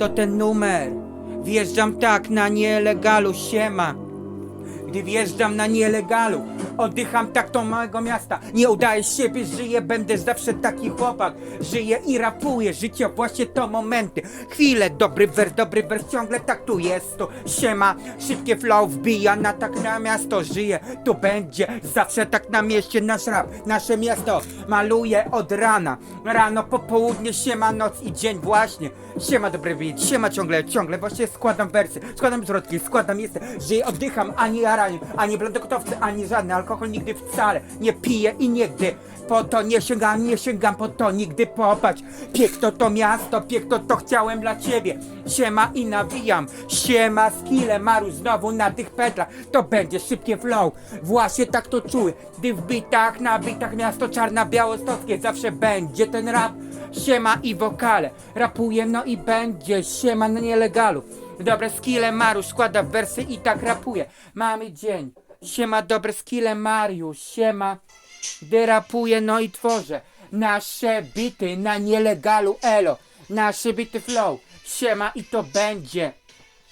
to ten numer. Wjeżdżam tak na nielegalu, siema. Gdy wjeżdżam na nielegalu, oddycham tak do małego miasta. Nie udaję siebie, żyję, będę zawsze taki chłopak. Żyję i rapuję, życie właśnie to momenty. Chwile, dobry wers, dobry wers, ciągle tak tu jest to. Siema, szybkie flow wbija na tak na miasto. Żyję, tu będzie, zawsze tak na mieście nasz rap. Nasze miasto maluję od rana. Rano, popołudnie, siema, noc i dzień właśnie. Siema, dobry beat, siema ciągle, ciągle, właśnie składam wersy, składam zwrotki, składam jestem, żyję, oddycham, ani jaraniu, ani blondokotowcy, ani żadny alkohol nigdy wcale, nie piję i nigdy. Po to nie sięgam, nie sięgam po to nigdy popatrz, piekto to miasto, piekto to chciałem dla ciebie, siema i nawijam, siema skille, maru znowu na tych pedlach, to będzie szybkie flow, właśnie tak to czuję, gdy w bitach, na bitach miasto czarna, białostockie, zawsze będzie ten rap, Siema i wokale, rapuje no i będzie, siema na nielegalu. Dobre skille Mariusz składa wersy i tak rapuje. Mamy dzień, siema dobre skille Mariusz, siema. Gdy rapuje no i tworzę. Nasze bity na nielegalu elo, nasze bity flow, siema i to będzie.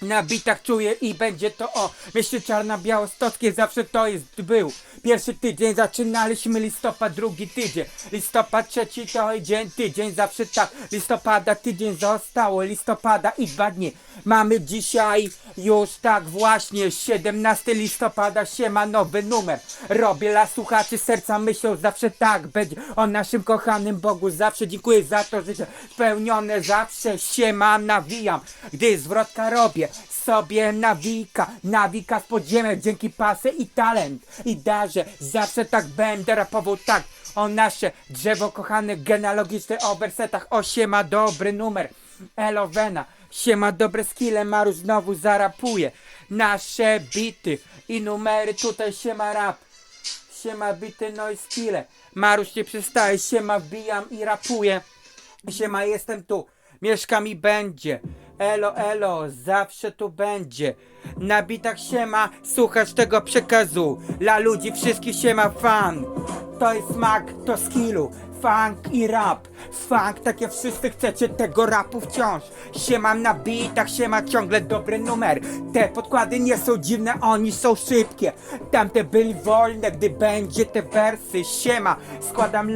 Na bitach czuję i będzie to o. Mieście Czarna Białostockie zawsze to jest był. Pierwszy tydzień zaczynaliśmy listopad, drugi tydzień. Listopad, trzeci to dzień, tydzień zawsze tak. Listopada, tydzień zostało listopada i dwa dni. Mamy dzisiaj już tak właśnie 17 listopada, siema nowy numer. Robię dla słuchaczy serca myślą zawsze tak będzie. O naszym kochanym Bogu zawsze dziękuję za to życie Spełnione zawsze siema nawijam. Gdy zwrotka robię sobie nawika, nawika z podziemia dzięki pasy i talent. I darze, zawsze tak będę rapował tak. O nasze drzewo kochane genealogiczne o wersetach, o siema dobry numer, Elowena, siema dobre skille, Maru znowu zarapuje, nasze bity i numery, tutaj siema rap, siema bity no i skille, Maruś nie przestaje, siema wbijam i rapuję, Siema, jestem tu. Mieszkam i będzie. Elo, elo, zawsze tu będzie. Na bitach siema, słuchasz tego przekazu. Dla ludzi wszystkich siema fan. To jest smak, to skillu. Funk i rap. Funk, tak jak wszyscy chcecie tego rapu wciąż. Siema na bitach, siema ciągle dobry numer. Te podkłady nie są dziwne, oni są szybkie. Tamte byli wolne, gdy będzie te wersy. Siema, składam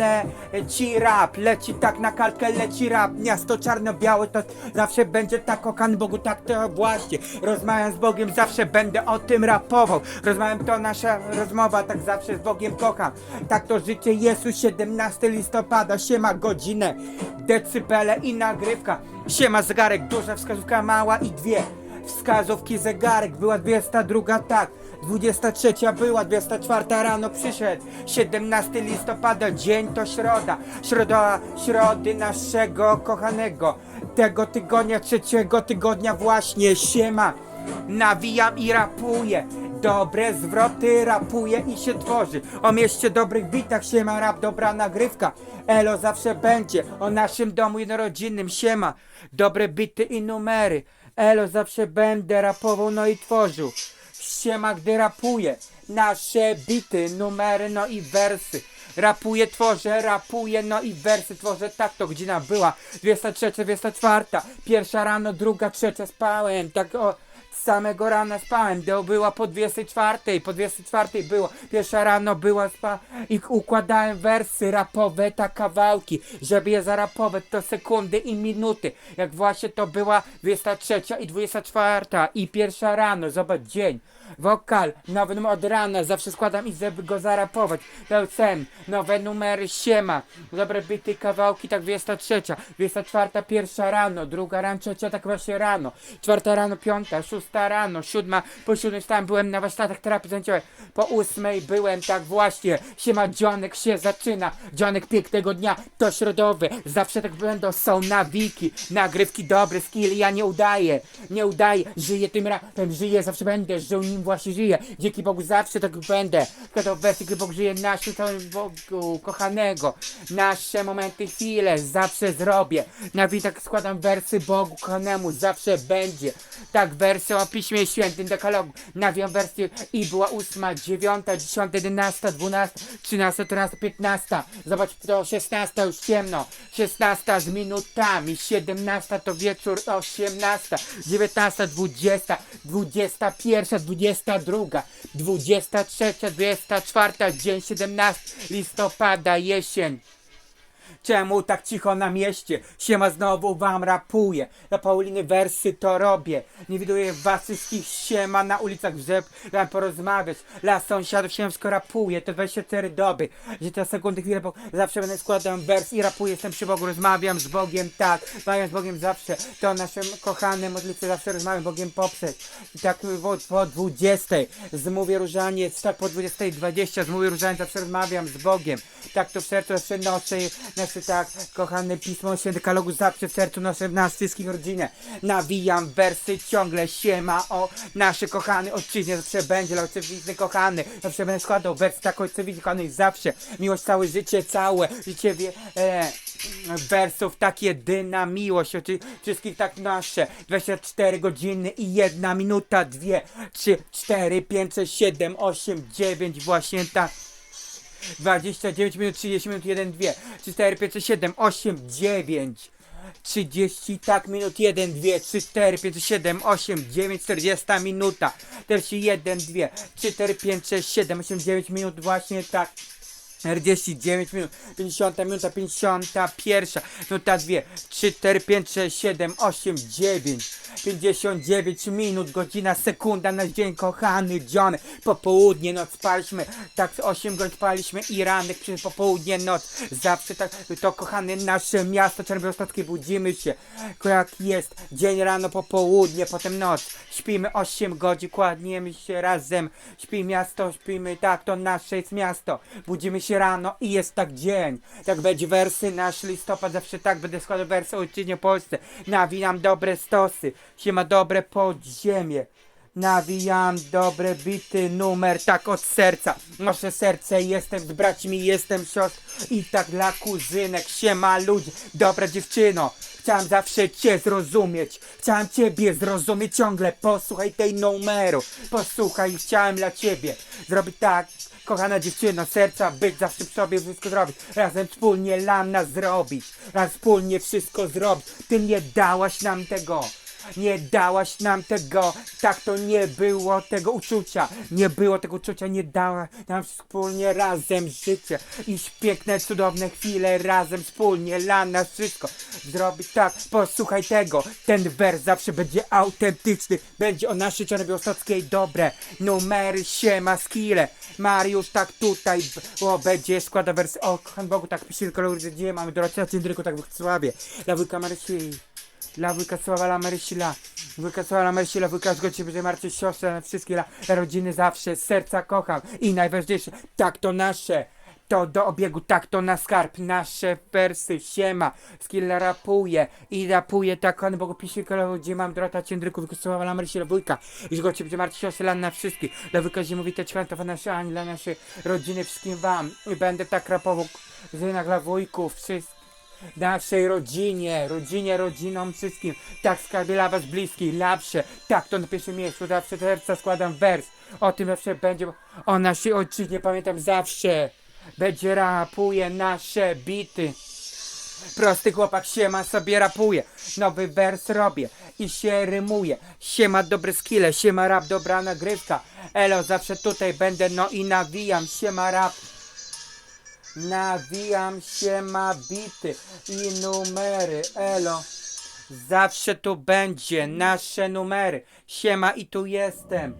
leci rap, leci tak na kalkę, leci rap. Miasto czarno-białe to zawsze będzie tak kochany Bogu, tak to właśnie. Rozmawiam z Bogiem, zawsze będę o tym rapował. Rozmawiam to nasza rozmowa, tak zawsze z Bogiem kocham. Tak to życie Jezu, 17 listopada, siema godzinę, decybele i nagrywka. Siema zegarek, duża wskazówka, mała i dwie. Wskazówki zegarek, była 22, tak. 23 była, 24 rano przyszedł 17 listopada, dzień to środa Środa, środy naszego kochanego Tego tygodnia, trzeciego tygodnia właśnie Siema, nawijam i rapuję Dobre zwroty rapuje i się tworzy. O mieście dobrych bitach siema rap, dobra nagrywka. Elo zawsze będzie O naszym domu jednorodzinnym siema Dobre bity i numery Elo zawsze będę rapował no i tworzył. Siema gdy rapuję Nasze bity, numery no i wersy. Rapuję, tworzę, rapuję, no i wersy. Tworzę, tak to godzina była. 23, 24, pierwsza rano, druga, trzecia spałem, tak o samego rana spałem, do była po 24, po 24 było, pierwsza rano była spa i układałem wersy rapowe, tak kawałki, żeby je zarapować, to sekundy i minuty, jak właśnie to była 23 i 24 i pierwsza rano, zobacz dzień, wokal, nowy numer od rana, zawsze składam i żeby go zarapować, sen, nowe numery, siema, dobre bity, kawałki, tak 23, 24, pierwsza rano, druga rano, trzecia, tak właśnie rano, czwarta rano, piąta, szósta rano, siódma, po siódmej wstałem, byłem na warsztatach terapii zajęciowej, po ósmej byłem, tak właśnie, siema, dzionek się zaczyna, dzionek pięknego dnia, to środowy, zawsze tak będą, są nawiki, nagrywki dobre, skill, ja nie udaję, nie udaję, żyję tym rapem, żyję, zawsze będę, żył nim właśnie żyję, dzięki Bogu zawsze tak będę, to wersy, gdy Bóg żyje naszym całym Bogu kochanego, nasze momenty, chwile, zawsze zrobię, na widak składam wersy Bogu kochanemu, zawsze będzie, tak wersy o Piśmie Świętym dekalogu. Nawiam wersję i była ósma, dziewiąta, dziesiąta, jedenasta, dwunasta, trzynasta, czternasta, piętnasta. Zobacz, to szesnasta już ciemno. Szesnasta z minutami, siedemnasta to wieczór, osiemnasta, dziewiętnasta, dwudziesta, dwudziesta pierwsza, dwudziesta druga, dwudziesta trzecia, dwudziesta czwarta, dzień siedemnasty listopada, jesień. Czemu tak cicho na mieście? Siema znowu wam rapuję. Dla Pauliny wersy to robię. Nie widuję was wszystkich siema na ulicach wrzep. Dam porozmawiać. Dla sąsiadów się rapuję. To 24 doby. Że te sekundy chwilę, bo zawsze będę składał wers i rapuję. Jestem przy Bogu, rozmawiam z Bogiem, tak. Mają z Bogiem zawsze. To naszym kochanym modlitwie zawsze rozmawiam Bogiem poprzeć. I tak po, po 20 zmówię różaniec, tak po 20.20 zmówię różaniec, zawsze rozmawiam z Bogiem. Tak to w sercu zawsze noszę, nasze tak, kochane Pismo Święte Kalogu zawsze w sercu noszę w nas wszystkich rodzinę. Nawijam wersy ciągle, siema o nasze kochane. Ojczyźnie, zawsze będzie, dla ojcowizny kochany, zawsze będę składał wersy tak ojcowizny kochany zawsze, miłość całe życie, całe życie wie, e, wersów, tak jedyna miłość, oczy, wszystkich tak nasze, 24 godziny i jedna minuta, dwie, trzy, cztery, pięć, sześć, siedem, osiem, dziewięć, właśnie tak. 29 minut, 30 minut, 1, 2, 3, 4, 5, 6, 7, 8, 9, 30, tak, minut, 1, 2, 3, 4, 5, 7, 8, 9, 40 minuta, 41, 2, 3, 4, 5, 6, 7, 8, 9 minut, właśnie tak. 49 minut, 50 minuta, 51, minuta 2, 3, 4, 5, 6, 7, 8, 9, 59 minut, godzina, sekunda, nasz dzień kochany John, popołudnie, noc spaliśmy, tak 8 godzin spaliśmy i ranek przez popołudnie, noc, zawsze tak, to kochane nasze miasto Czerwiostockie, budzimy się, jak jest, dzień, rano, popołudnie, potem noc, śpimy 8 godzin, kładniemy się razem, śpi miasto, śpimy, tak, to nasze jest miasto, budzimy się rano i jest tak dzień, tak będzie wersy, nasz listopad, zawsze tak, będę składał wersy o ojczyźnie Polsce, nawijam dobre stosy, się ma dobre podziemie, nawijam dobre bity, numer, tak od serca, nasze serce, jestem z braćmi, jestem siostr i tak dla kuzynek, siema ludzie, dobra dziewczyno, Chciałem zawsze cię zrozumieć, chciałem ciebie zrozumieć ciągle, posłuchaj tej numeru, posłuchaj, chciałem dla ciebie zrobić tak, kochana dziewczyno, serca być, zawsze przy sobie wszystko zrobić, razem wspólnie dla nas zrobić, razem wspólnie wszystko zrobić, ty nie dałaś nam tego. Nie dałaś nam tego, tak to nie było tego uczucia, nie było tego uczucia, nie dała nam wspólnie razem życie. I piękne, cudowne chwile razem wspólnie dla nas wszystko. Zrobić tak, posłuchaj tego, ten wers zawsze będzie autentyczny, będzie o naszej czerwiostockiej dobre, numery, siema, skille, Mariusz tak tutaj, o, będzie składa wers, o, kocham Bogu, tak pisze tylko gdzie mamy Dorocia Cindryku, tak w Sławie, dla wujka. Dla wujka Sława, dla Marysila. Wujka Sława, dla Marysila, wujka Zgocie, będzie martwy siostrze, wszystkie dla rodziny zawsze, z serca kocham. I najważniejsze, tak to nasze. To do obiegu, tak to na skarb, nasze wersy, siema, skilla rapuje i rapuje tak, on Bogu pisze kolor, gdzie mam drota ciędryku, wykosowała dla Marysila, wujka, i zgocie, będzie martwy siostrze, dla na wszystkich, dla wujka zimowite świętowa nasze ani dla naszej rodziny, wszystkim wam, i będę tak rapował, że dla wujków, wszystkich naszej rodzinie, rodzinie, rodzinom wszystkim. Tak skarbie dla was bliskich, lapsze. Tak to na pierwszym miejscu, zawsze serca składam wers. O tym zawsze będzie, o naszej ojczyźnie pamiętam zawsze. Będzie rapuje nasze bity. Prosty chłopak siema sobie rapuje, nowy wers robię i się rymuje. Siema dobre skille, siema rap, dobra nagrywka. Elo, zawsze tutaj będę, no i nawijam, siema rap. Nawijam się ma bity i numery, elo. Zawsze tu będzie nasze numery. Siema i tu jestem.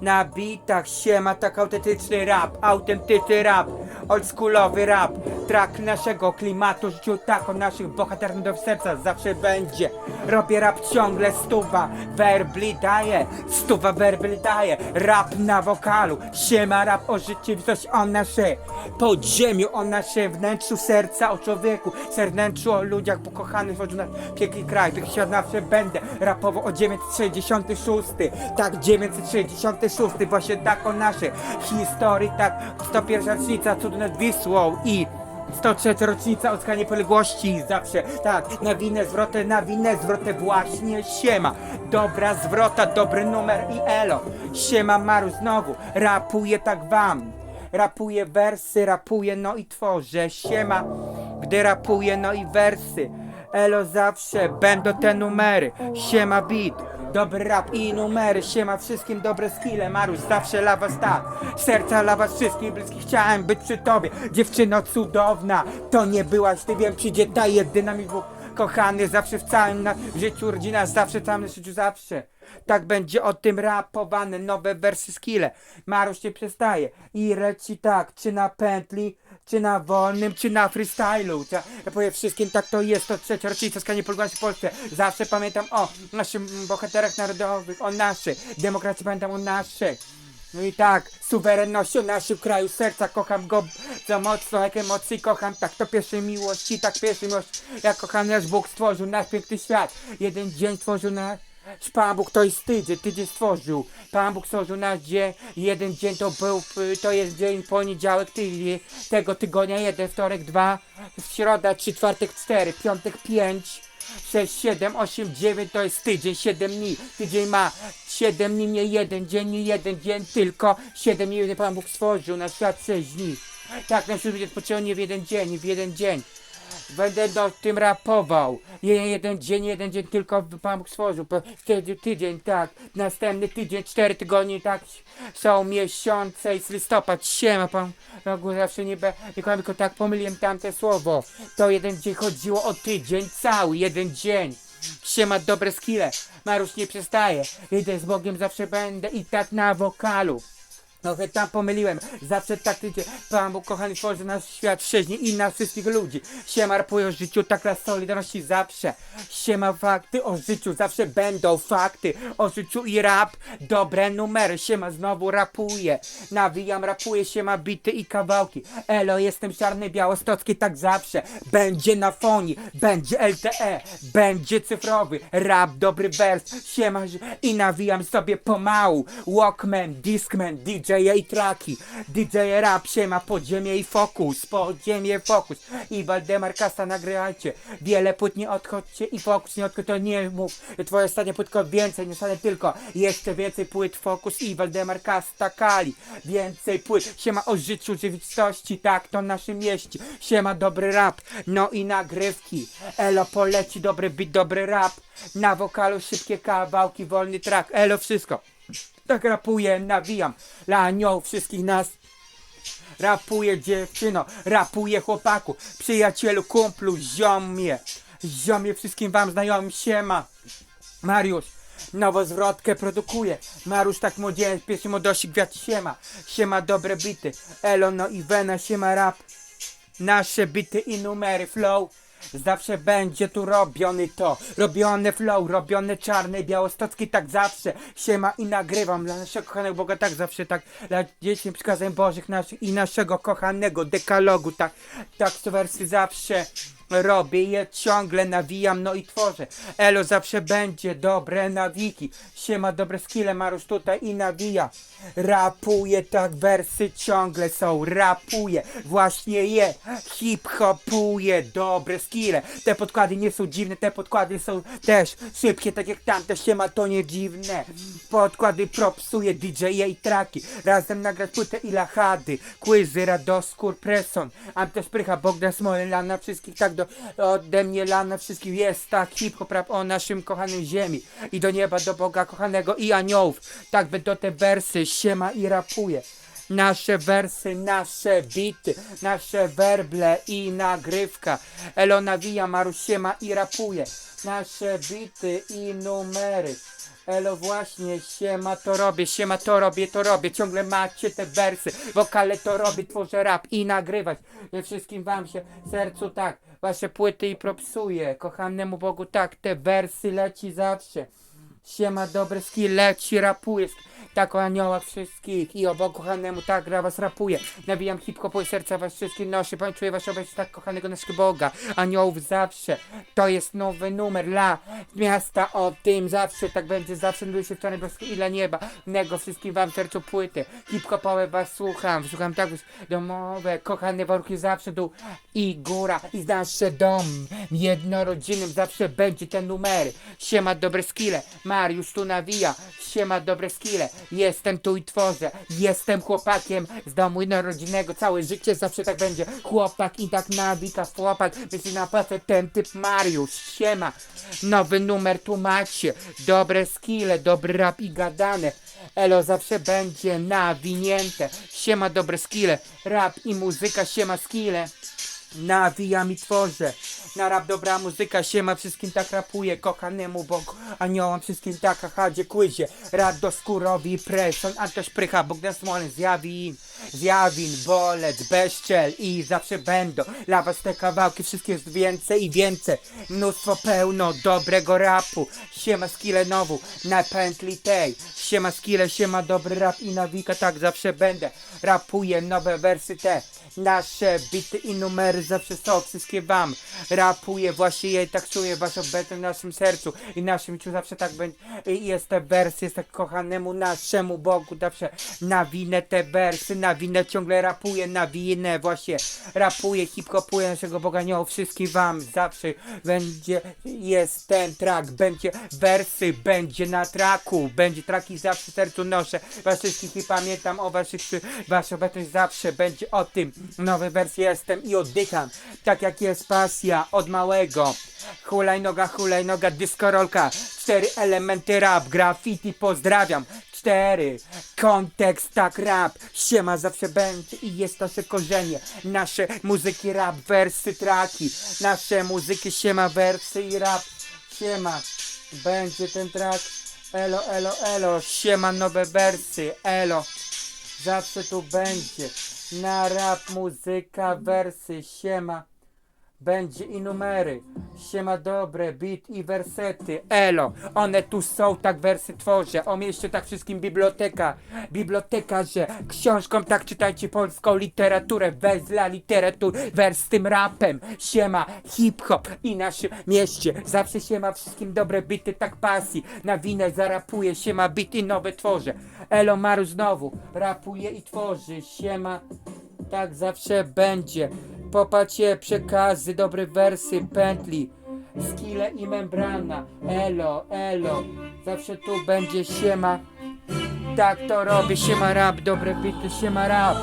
Na bitach siema tak autentyczny rap, autentyczny rap, oldschoolowy rap, track naszego klimatu, życiu tak o naszych bohaterów do serca zawsze będzie. Robię rap ciągle stuwa, werbli daję, stuwa werbli daję, rap na wokalu, siema rap o rzeczywistość o nasze podziemiu, o nasze wnętrzu serca, o człowieku, wnętrzu o ludziach pokochanych, o nas piękny kraj, tych świat zawsze będę. Rapował o 966, tak 966, właśnie tak o naszej historii, tak 101 rocznica cud nad Wisłą i 103 rocznica odzyskania niepodległości. Zawsze, tak, na winę zwrotę, na winę zwrotę. Właśnie, siema, dobra zwrota, dobry numer i elo, siema Maru znowu, rapuję tak wam, rapuję wersy, rapuję no i tworzę, siema, gdy rapuję no i wersy, elo zawsze, będą te numery, siema beat, Dobry rap i numery, siema wszystkim dobre skille. Maruś, zawsze dla was tak. Serca dla was wszystkich bliskich Chciałem być przy tobie, dziewczyno cudowna To nie byłaś, ty wiem, przyjdzie ta jedyna mi Bóg Kochany, zawsze w całym na życiu rodzina Zawsze w całym życiu, zawsze. Tak będzie o tym rapowane, nowe wersy skille. Maruś nie przestaje. I leci tak, czy na pętli czy na wolnym, czy na freestylu. Ja, ja powiem wszystkim, tak to jest, to trzecia rocznica skanie w Polsce. Zawsze pamiętam o naszych bohaterach narodowych, o naszych. Demokracji pamiętam o naszych. No i tak, suwerennością naszego kraju, serca kocham go za mocno, jak emocji kocham, tak to pierwszej miłości, tak pierwszej miłości, jak kochany nasz Bóg stworzył nasz piękny świat, jeden dzień stworzył nasz Pan Bóg to jest tydzień, tydzień stworzył. Pan Bóg stworzył nasz dzień, jeden dzień to był, y, to jest dzień poniedziałek tydzień, tego tygodnia jeden, wtorek dwa, środa trzy, czwartek cztery, piątek pięć, sześć, siedem, osiem, dziewięć to jest tydzień, siedem dni. Tydzień ma siedem dni, nie jeden dzień, nie jeden dzień, tylko siedem dni Pan Bóg stworzył na świat sześć dni. Tak, nasz ludzie odpoczywał nie w jeden dzień, w jeden dzień. Będę do tym rapował. Nie jeden dzień, jeden dzień tylko Pan Bóg stworzył. Po- Wtedy tydzień, tak. Następny tydzień, cztery tygodnie, tak. Są miesiące i listopad. Siema Pan Bogu zawsze nie be, tylko, tylko tak pomyliłem tamte słowo. To jeden dzień chodziło o tydzień cały, jeden dzień. Siema dobre skille. Marusz nie przestaje. Idę z Bogiem, zawsze będę i tak na wokalu. Trochę tam pomyliłem. Zawsze tak tydzie. Pan Bóg kochany tworzy nasz świat wcześniej i nas wszystkich ludzi. Siema rapuje o życiu, tak dla solidarności zawsze. Siema fakty o życiu, zawsze będą fakty o życiu i rap. Dobre numery, siema znowu rapuję. Nawijam, rapuję, siema bity i kawałki. Elo, jestem czarny, białostocki, tak zawsze. Będzie na fonii, będzie LTE, będzie cyfrowy. Rap, dobry wers, siema i nawijam sobie pomału. Walkman, Discman, DJ i traki. DJ rap, siema, podziemie i fokus, podziemie, fokus. I Waldemar Kasta nagrywajcie. Wiele płyt nie odchodźcie i fokus nie odchodź, to nie mów. Twoje ostatnie płytko więcej, nie stanie tylko. Jeszcze więcej płyt, fokus i Waldemar Kasta Kali. Więcej płyt, siema o życiu, rzeczywistości, tak to naszym mieści. Siema, dobry rap, no i nagrywki. Elo poleci, dobry beat, dobry rap. Na wokalu szybkie kawałki, wolny track, elo wszystko. Tak rapuję, nawijam dla aniołów wszystkich nas. Rapuję dziewczyno, rapuję chłopaku, przyjacielu, kumplu, ziomie. Ziomie wszystkim wam znajomym, siema. Mariusz, nową zwrotkę produkuje. Mariusz tak młodzież, pierwszy młodości gwiazd, siema. Siema dobre bity, Elo no i Wena, siema rap. Nasze bity i numery flow Zawsze będzie tu robiony to. Robione flow, robione czarne Białostocki tak zawsze Siema i nagrywam. Dla naszego kochanego Boga Tak zawsze tak. Dla dzieci przykazań Bożych naszych I naszego kochanego dekalogu Tak, tak wersy zawsze Robię je ciągle, nawijam, no i tworzę. Elo zawsze będzie dobre nawiki. Siema, dobre skille, Marusz tutaj i nawija. Rapuje, tak wersy ciągle są. Rapuje, właśnie je. Hip-hopuje, dobre skille. Te podkłady nie są dziwne, te podkłady są też szybkie, tak jak tamte. Siema, to nie dziwne. Podkłady propsuje DJ i traki. Razem nagrać płytę i lachady. Quizy, Radoskór, Preson. Antoś Prycha, Bogdan Smoleń, Lana, wszystkich tak do, ode mnie Lana, wszystkich jest tak hip-hop rap o naszym kochanym ziemi. I do nieba, do Boga kochanego i aniołów. Tak będą te wersy, siema i rapuje. Nasze wersy, nasze bity, nasze werble i nagrywka. Elo nawija, Marusiema i rapuje. Nasze bity i numery. Elo właśnie, siema to robię, siema to robię, to robię. Ciągle macie te wersy, wokale to robię, tworzę rap i nagrywać. Wszystkim wam się sercu tak, wasze płyty i propsuję. Kochanemu Bogu tak, te wersy leci zawsze. Siema dobry skill, leci, rapuje. Tak o aniołach wszystkich i o Bogu kochanemu, tak gra was rapuje. Nawijam hip-hopu i serca was wszystkich noszę, czuję wasz obecność tak kochanego naszego Boga, aniołów zawsze. To jest nowy numer dla miasta o tym zawsze, tak będzie zawsze, były się wczoraj bez ile nieba, nego wszystkim wam sercu płyty, hip-hopowe was słucham, słucham tak was domowe, kochane warunki zawsze dół i góra i nasze dom, jednorodzinnym zawsze będzie ten numer, siema dobre skille, Mariusz tu nawija, siema dobre skille, jestem tu i tworzę, jestem chłopakiem z domu jednorodzinnego, całe życie zawsze tak będzie, chłopak i tak nawika, chłopak, myśli na pracę ten typ Mariusz, siema, nowy numer tu macie, dobre skille, dobry rap i gadane, Elo zawsze będzie nawinięte, siema dobre skille, rap i muzyka, siema skille. Nawijam i tworzę. Na rap dobra muzyka, siema wszystkim tak rapuje, kochanemu Bogu, aniołom wszystkim tak, haha, dziękuję. Rad do skórowi, preson, Antoś Prycha, Bogdan Smolin, zjawin, zjawin, bolec, bezczel i zawsze będą. Dla was te kawałki, wszystkie jest więcej i więcej. Mnóstwo pełno dobrego rapu. Siema skille nowu, na pętli tej. Siema skille, siema dobry rap i nawika, tak zawsze będę. Rapuję nowe wersy te. Nasze bity i numery zawsze są wszystkie wam. Rapuję właśnie i tak czuję wasz obecność w naszym sercu i naszym ciu zawsze tak będzie. I jest te wersy, jest tak kochanemu naszemu Bogu zawsze. Nawinę te wersy, nawinę ciągle rapuję, nawinę właśnie. Rapuję, hip-hopuję naszego Boga, o wszystkim wam. Zawsze będzie, jest ten track, będzie wersy, będzie na traku, będzie traki zawsze w sercu noszę, was wszystkich i pamiętam o waszych, wasza obecność zawsze będzie o tym, nowe wersje jestem i oddycham, tak jak jest pasja od małego, hulajnoga, hulajnoga, dyskorolka, cztery elementy rap, graffiti, pozdrawiam, cztery, kontekst tak rap, siema zawsze będzie i jest nasze korzenie, nasze muzyki rap, wersy, traki, nasze muzyki siema, wersy i rap, siema, będzie ten track, elo, elo, elo, siema, nowe wersy, elo, zawsze tu będzie, na rap, muzyka, wersy, siema, będzie i numery. Siema dobre, beat i wersety. Elo, one tu są, tak wersy tworzę. O mieście tak wszystkim biblioteka. Biblioteka, że książką tak czytajcie polską literaturę. Wers dla literatury, wers z tym rapem. Siema, hip-hop i naszym mieście. Zawsze siema wszystkim dobre bity, tak pasji. Na winę zarapuję, siema beat i nowe tworzę. Elo Maru znowu, rapuje i tworzy. Siema, tak zawsze będzie. Popatrzcie przekazy, dobre wersy, pętli, skille i membrana. Elo, elo, zawsze tu będzie siema. Tak to robię, siema rap, dobre bity, siema rap.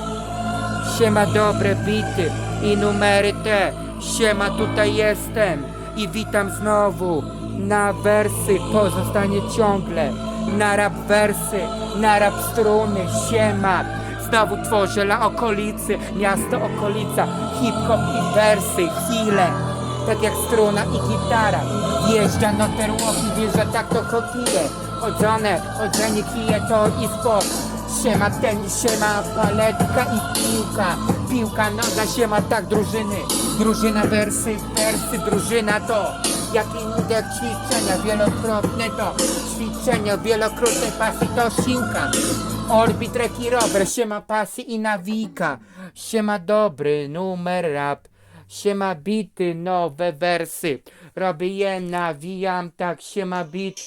Siema dobre bity i numery te. Siema tutaj jestem i witam znowu. Na wersy pozostanie ciągle. Na rap wersy, na rap struny, siema. Znowu tworzę dla okolicy, miasto okolica, hip-hop i wersy, chwile. Tak jak struna i gitara. Wjeżdża na terłoki, wjeżdża tak to chotije. Chodzone, chodzenie kije to i sport. Siema tenis, siema paletka i piłka. Piłka noga, siema tak drużyny. Drużyna wersy, wersy, drużyna to. Jak inne ćwiczenia, wielokrotne to ćwiczenia, wielokrotne pasy to siłka. Orbit, reki, rower, siema pasy i nawika. Siema dobry numer rap. Siema bity, nowe wersy. Robię je, nawijam tak, siema bit.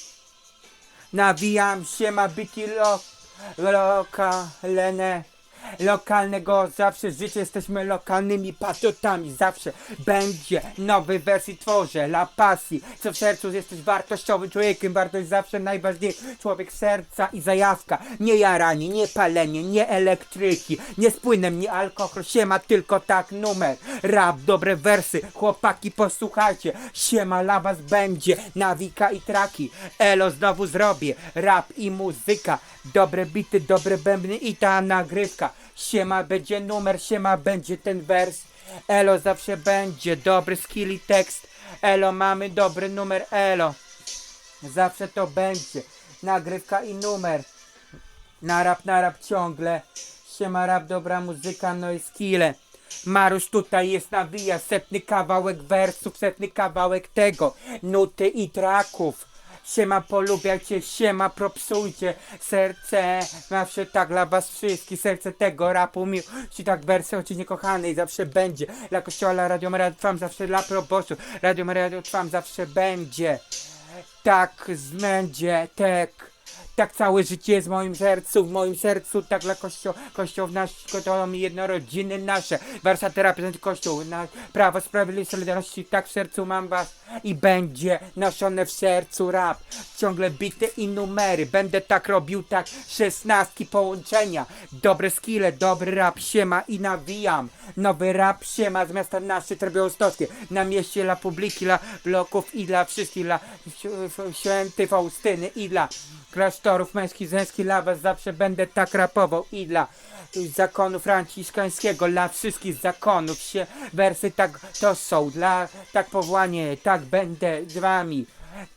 Nawijam, siema bity lo, lokalne. Lokalnego zawsze życie jesteśmy lokalnymi patriotami, zawsze będzie nowy wersji tworzę, la pasji, co w sercu jesteś wartościowym człowiekiem, wartość zawsze najważniejsza, człowiek serca i zajawka, nie jaranie, nie palenie, nie elektryki, nie z nie alkohol, siema tylko tak numer, rap, dobre wersy, chłopaki posłuchajcie, siema dla was będzie, nawika i traki, elo znowu zrobię, rap i muzyka, dobre bity, dobre bębny i ta nagrywka, siema będzie numer, siema będzie ten wers, elo zawsze będzie, dobry skill i tekst, elo mamy dobry numer, elo, zawsze to będzie, nagrywka i numer, na rap, na rap ciągle. Siema rap, dobra muzyka, no i skille. Marusz tutaj jest nawija, setny kawałek wersów, setny kawałek tego, nuty i traków. Siema, polubiajcie, siema, propsujcie. Serce zawsze tak dla was wszystkich. Serce tego rapu miłości, tak wersy ojczyźnie kochanej zawsze będzie. Dla kościoła, dla Radio Maria trwam zawsze dla probosu. Radio Maria trwam zawsze będzie. Tak będzie, tak. Tak całe życie jest w moim sercu, w moim sercu, tak dla kościoła, kościół w nasz, kościoł jednorodziny nasze, warsztat terapii, znaczy kościół, na prawo, sprawiedliwość, solidarności, tak w sercu mam was. I będzie noszone w sercu rap, ciągle bity i numery, będę tak robił, tak szesnastki połączenia, dobre skille, dobry rap, siema i nawijam, nowy rap, siema z miasta nasze, Trzebiałostowskie, na mieście dla publiki, dla bloków i dla wszystkich, dla św- święty Faustyny i dla klasztorów męskich, żeńskich, dla was zawsze będę tak rapował i dla zakonu franciszkańskiego, dla wszystkich zakonów się wersy tak to są, dla tak powołanie, tak będę z wami.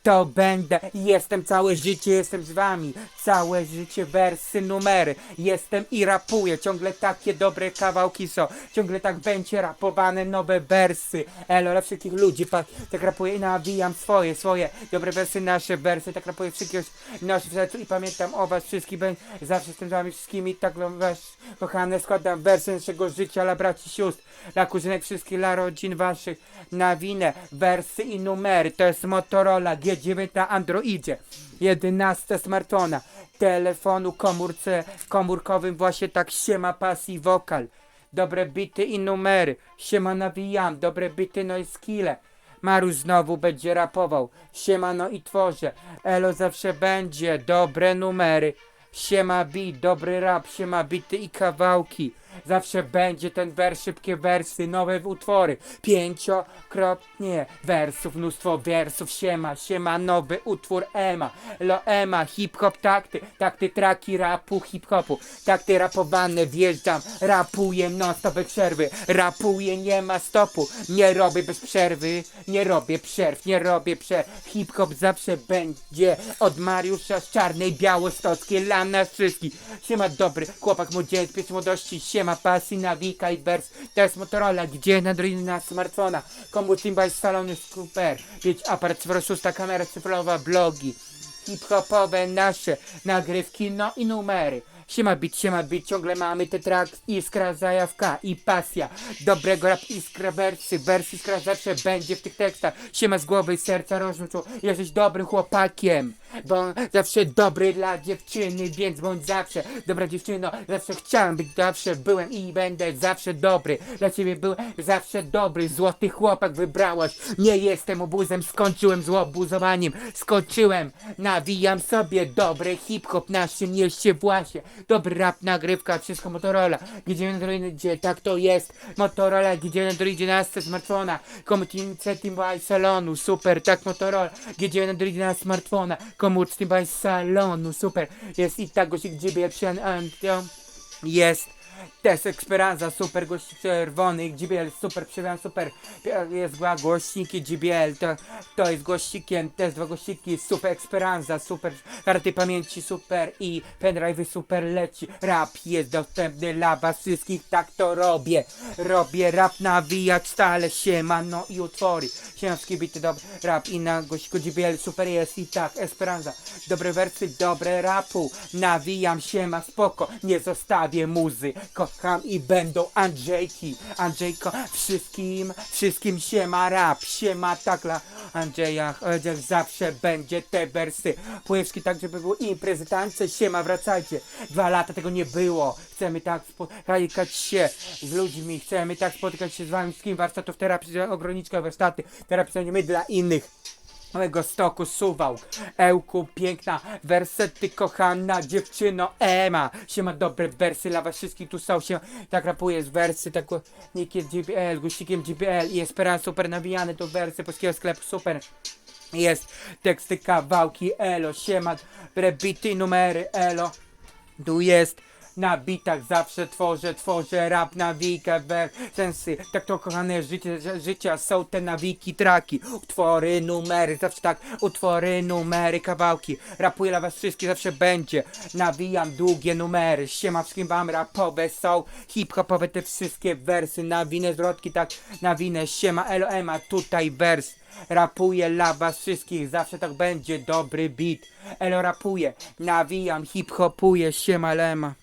To będę, jestem całe życie, jestem z wami, całe życie, wersy, numery, jestem i rapuję, ciągle takie dobre kawałki są, ciągle tak będzie rapowane nowe wersy, elo, dla wszystkich ludzi, pa, tak rapuję i nawijam swoje, swoje, dobre wersy, nasze wersy, tak rapuję wszystkich, nasze sercu i pamiętam o was wszystkich, zawsze jestem z wami wszystkimi, tak was, kochane, składam wersy naszego życia, dla braci, sióstr, dla kuzynek wszystkich, dla rodzin waszych, na winę, wersy i numery, to jest Motorola G9 na Androidzie, 11 smartfona, telefonu komórce, komórkowym właśnie tak siema pasji wokal, dobre bity i numery, siema nawijam, dobre bity no i skille, Maruś znowu będzie rapował, siema no i tworzę, Elo zawsze będzie, dobre numery, siema beat, dobry rap, siema bity i kawałki, zawsze będzie ten wers, szybkie wersy, nowe utwory, pięciokrotnie wersów, mnóstwo wersów, siema, siema, nowy utwór Ema, lo Ema, hip-hop takty, takty traki rapu, hip-hopu, takty rapowane, wjeżdżam, rapuję non stop bez przerwy, rapuję, nie ma stopu, nie robię bez przerwy, nie robię przerw, nie robię przerw, hip-hop zawsze będzie, od Mariusza z Czarnej, Białostockiej, dla nas wszystkich, siema dobry, chłopak młodzieniec, pies młodości, siema pasji, nawika i wers, to jest Motorola, gdzie na na smartfona, Timbal z salonu super, mieć aparat cyfrosusta, kamera cyfrowa, blogi, hip-hopowe nasze nagrywki, no i numery. Siema bit, siema bit, ciągle mamy te track, iskra, zajawka i pasja. Dobrego rap, iskra, wersy, wersy, iskra zawsze będzie w tych tekstach. Siema z głowy i serca rozrzucą, jesteś dobrym chłopakiem. Bo zawsze dobry dla dziewczyny, więc bądź zawsze dobra dziewczyno. Zawsze chciałem być, zawsze byłem i będę zawsze dobry. Dla ciebie byłem zawsze dobry, złoty chłopak wybrałaś. Nie jestem obuzem, skończyłem z obuzowaniem. Skończyłem, nawijam sobie dobry hip-hop na naszym mieście właśnie. Dobry rap, nagrywka, wszystko Motorola. Gdzie na gdzie tak to jest. Motorola, gdzie na droidzie na smartfona. Komutnice Team salonu, super, tak Motorola. Gdzie na droidzie na smartfona. Komutnice by salonu, super. Jest i tak gościk GBL przy Antium. Jest. Też Esperanza, super gości czerwony, GBL, super, przewiam, super, jest dwa głośniki GBL, to, to jest głośnikiem, też dwa głośniki, super Esperanza, super, karty pamięci, super i pendrive super leci, rap jest dostępny dla was wszystkich, tak to robię, robię rap, nawijać stale, siema, no i utwory, siemski bity, dobry rap i na głośniku GBL, super jest i tak, Esperanza, dobre wersy, dobre rapu, nawijam, siema, spoko, nie zostawię muzy, kocham i będą Andrzejki, Andrzejko, wszystkim, wszystkim siema rap, siema takla, Andrzeja, chociaż zawsze będzie te wersy, Pływski tak, żeby było imprezy, tańce, siema, wracajcie, dwa lata tego nie było, chcemy tak spotykać się z ludźmi, chcemy tak spotykać się z wami wszystkim, warsztatów terapii, ograniczka, warsztaty, terapii, my dla innych, Małego stoku suwał, Ełku piękna, wersety kochana dziewczyno Ema. Siema dobre wersy dla was wszystkich tu są się, tak rapuje z wersy, tak nikiem GBL, guścikiem GBL i Esperanza super nawijane to wersy polskiego sklepu super. Jest teksty, kawałki, elo, siema, rebity, numery, elo. Tu jest Na bitach zawsze tworzę, tworzę rap, nawijkę, wer, sensy. Tak to kochane życie, ży- życia są te nawiki, traki. Utwory, numery, zawsze tak. Utwory, numery, kawałki. Rapuję dla was wszystkich, zawsze będzie. Nawijam długie numery. Siema wszystkim wam rapowe są. Hip-hopowe te wszystkie wersy. Nawinę zwrotki, tak. Nawinę. Siema, elo, ema, tutaj wers. Rapuję dla was wszystkich, zawsze tak będzie. Dobry beat. Elo rapuję, nawijam, hip-hopuję, siema lema